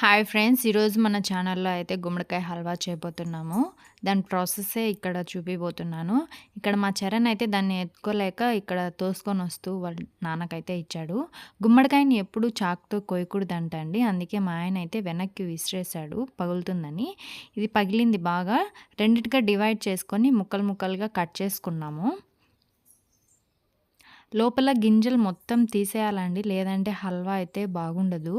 Hi friends ఈరోజు మన ఛానల్లో అయితే గుమ్మడికాయ హల్వా చేయబోతున్నాము. దాని ప్రాసెసే ఇక్కడ చూపిపోతున్నాను ఇక్కడ మా చరణ్ అయితే దాన్ని ఎత్తుకోలేక ఇక్కడ తోసుకొని వస్తూ వాళ్ళ నాన్నకైతే ఇచ్చాడు. గుమ్మడికాయని ఎప్పుడు చాక్తో కోయకూడదంట అండి అందుకే మా ఆయన అయితే వెనక్కి విసిరేశాడు పగులుతుందని. ఇది పగిలింది బాగా. రెండిటిగా డివైడ్ చేసుకొని ముక్కలు ముక్కలుగా కట్ చేసుకున్నాము. లోపల గింజలు మొత్తం తీసేయాలండి. లేదంటే హల్వా అయితే బాగుండదు.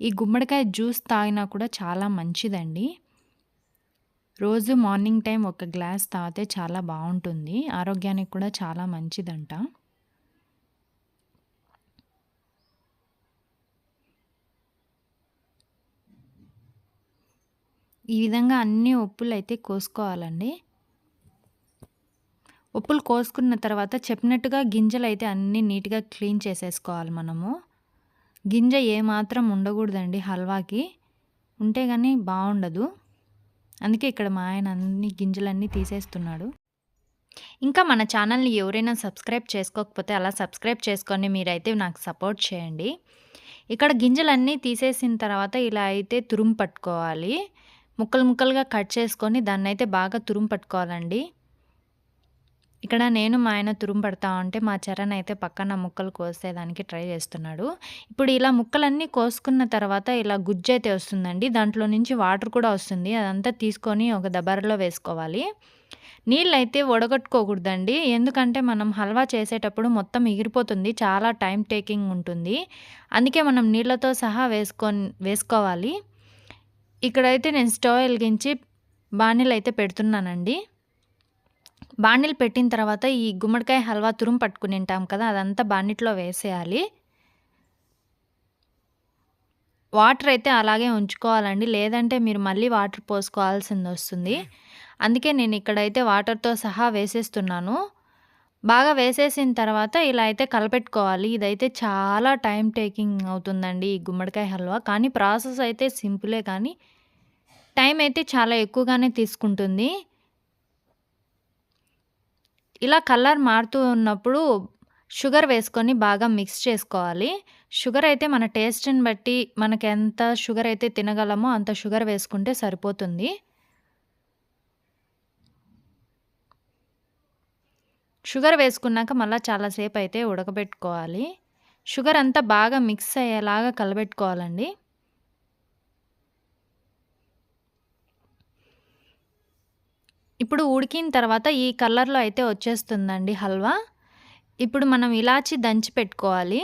ఈ గుమ్మడికాయ జ్యూస్ తాగినా కూడా చాలా మంచిదండి. రోజు మార్నింగ్ టైం ఒక గ్లాస్ తాగితే చాలా బాగుంటుంది. ఆరోగ్యానికి కూడా చాలా మంచిదంట. ఈ విధంగా అన్ని ఉప్పులు అయితే కోసుకోవాలండి. ఉప్పులు కోసుకున్న తర్వాత చెప్పినట్టుగా గింజలు అయితే అన్నీ నీట్గా క్లీన్ చేసేసుకోవాలి మనము. గింజ ఏమాత్రం ఉండకూడదండి హల్వాకి. ఉంటే కానీ బాగుండదు అందుకే ఇక్కడ మా ఆయన అన్ని గింజలన్నీ తీసేస్తున్నాడు. ఇంకా మన ఛానల్ని ఎవరైనా సబ్స్క్రైబ్ చేసుకోకపోతే అలా సబ్స్క్రైబ్ చేసుకొని మీరైతే నాకు సపోర్ట్ చేయండి. ఇక్కడ గింజలన్నీ తీసేసిన తర్వాత ఇలా అయితే తురుము పట్టుకోవాలి. ముక్కలు ముక్కలుగా కట్ చేసుకొని దాన్ని అయితే బాగా తురుము పట్టుకోవాలండి. ఇక్కడ నేను మా ఆయన తురుంపడతా ఉంటే మా చరణ్ అయితే పక్కన ముక్కలు కోసేదానికి ట్రై చేస్తున్నాడు. ఇప్పుడు ఇలా ముక్కలన్నీ కోసుకున్న తర్వాత ఇలా గుజ్జు అయితే వస్తుందండి. దాంట్లో నుంచి వాటర్ కూడా వస్తుంది. అదంతా తీసుకొని ఒక దబరలో వేసుకోవాలి. నీళ్ళైతే అయితే వడగట్టుకోకూడదండి. ఎందుకంటే మనం హల్వా చేసేటప్పుడు మొత్తం ఎగిరిపోతుంది. చాలా టైం టేకింగ్ ఉంటుంది. అందుకే మనం నీళ్ళతో సహా వేసుకొని వేసుకోవాలి. ఇక్కడైతే నేను స్టవ్ వెలిగించి బాణీలు అయితే పెడుతున్నానండి. బాండిల్ పెట్టిన తర్వాత ఈ గుమ్మడికాయ హల్వా తురుము పట్టుకుని ఉంటాం కదా అదంతా బాండిట్లో వేసేయాలి. వాటర్ అయితే అలాగే ఉంచుకోవాలండి లేదంటే మీరు మళ్ళీ వాటర్ పోసుకోవాల్సింది వస్తుంది. అందుకే నేను ఇక్కడైతే వాటర్తో సహా వేసేస్తున్నాను. బాగా వేసేసిన తర్వాత ఇలా అయితే కలపెట్టుకోవాలి. ఇదైతే చాలా టైం టేకింగ్ అవుతుందండి ఈ గుమ్మడికాయ హల్వా. కానీ ప్రాసెస్ అయితే సింపులే కానీ టైం అయితే చాలా ఎక్కువగానే తీసుకుంటుంది. ఇలా కలర్ మారుతూ ఉన్నప్పుడు షుగర్ వేసుకొని బాగా మిక్స్ చేసుకోవాలి. షుగర్ అయితే మన టేస్ట్ని బట్టి మనకి ఎంత షుగర్ అయితే తినగలమో అంత షుగర్ వేసుకుంటే సరిపోతుంది. షుగర్ వేసుకున్నాక మళ్ళీ చాలాసేపు అయితే ఉడకబెట్టుకోవాలి. షుగర్ అంతా బాగా మిక్స్ అయ్యేలాగా కలబెట్టుకోవాలండి. ఇప్పుడు ఉడికిన తర్వాత ఈ కలర్‌లో అయితే వచ్చేస్తుందండి హల్వా. ఇప్పుడు మనం ఇలాచి దంచి పెట్టుకోవాలి.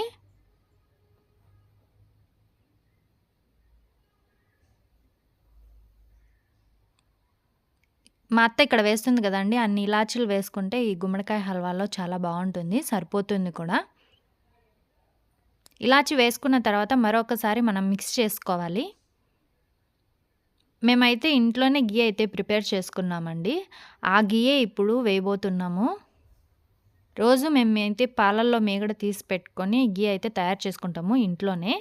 మా అత్త ఇక్కడ వేస్తుంది కదండి అన్ని ఇలాచీలు వేసుకుంటే ఈ గుమ్మడికాయ హల్వాలో చాలా బాగుంటుంది సరిపోతుంది కూడా. ఇలాచి వేసుకున్న తర్వాత మరొకసారి మనం మిక్స్ చేసుకోవాలి. మేమైతే ఇంట్లోనే గీ అయితే ప్రిపేర్ చేసుకున్నామండి. ఆ గీయే ఇప్పుడు వేయబోతున్నాము. రోజు మేమైతే పాలల్లో మీగడ తీసి పెట్టుకొని గీ అయితే తయారు చేసుకుంటాము ఇంట్లోనే.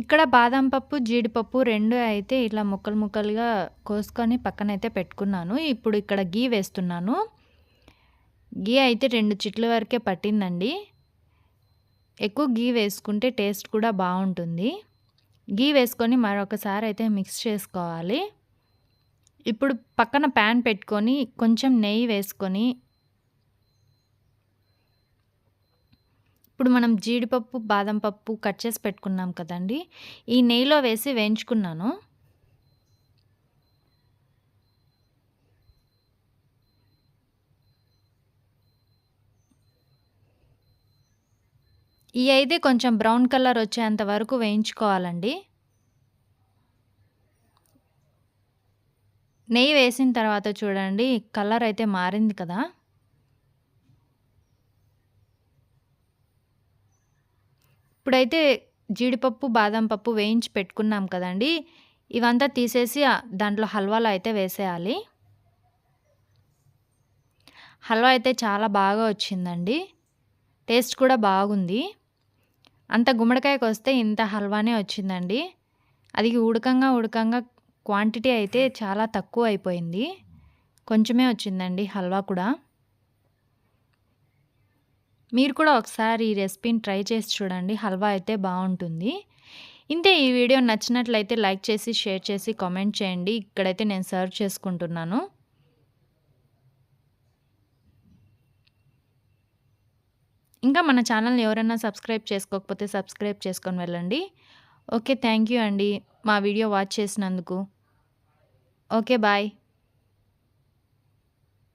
ఇక్కడ బాదం పప్పు, జీడిపప్పు రెండు అయితే ఇలా ముక్కలు ముక్కలుగా కోసుకొని పక్కనైతే పెట్టుకున్నాను. ఇప్పుడు ఇక్కడ గీ వేస్తున్నాను. గీ అయితే రెండు చిట్ల వరకే పట్టిందండి. ఎక్కువ గీ వేసుకుంటే టేస్ట్ కూడా బాగుంటుంది గీ వేసుకొని మరొకసారి అయితే మిక్స్ చేసుకోవాలి. ఇప్పుడు పక్కన ప్యాన్ పెట్టుకొని కొంచెం నెయ్యి వేసుకొని ఇప్పుడు మనం జీడిపప్పు బాదం పప్పు కట్ చేసి పెట్టుకున్నాం కదండి. ఈ నెయ్యిలో వేసి వేయించుకున్నాను. ఈ అయితే కొంచెం బ్రౌన్ కలర్ వచ్చేంత వరకు వేయించుకోవాలండి. నెయ్యి వేసిన తర్వాత చూడండి కలర్ అయితే మారింది కదా. ఇప్పుడైతే జీడిపప్పు బాదం పప్పు వేయించి పెట్టుకున్నాం కదండి ఇవంతా తీసేసి దాంట్లో హల్వాలో అయితే వేసేయాలి హల్వా అయితే చాలా బాగా వచ్చిందండి టేస్ట్ కూడా బాగుంది అంత గుమ్మడికాయకు వస్తే ఇంత హల్వానే వచ్చిందండి. అది ఉడకంగా, ఉడకంగా క్వాంటిటీ అయితే చాలా తక్కువ అయిపోయింది. కొంచెమే వచ్చిందండి హల్వా కూడా. మీరు కూడా ఒకసారి ఈ రెసిపీని ట్రై చేసి చూడండి. హల్వా అయితే బాగుంటుంది ఇంతే ఈ వీడియో నచ్చినట్లయితే లైక్ చేసి, షేర్ చేసి, కామెంట్ చేయండి. ఇక్కడైతే నేను సర్వ్ చేసుకుంటున్నాను. ఇంకా మన ఛానల్‌ని ఎవరైనా సబ్స్క్రైబ్ చేసుకోకపోతే సబ్స్క్రైబ్ చేసుకొని వెళ్ళండి. ఓకే. థ్యాంక్ యూ అండి. మా వీడియో వాచ్ చేసినందుకు. ఓకే. బాయ్.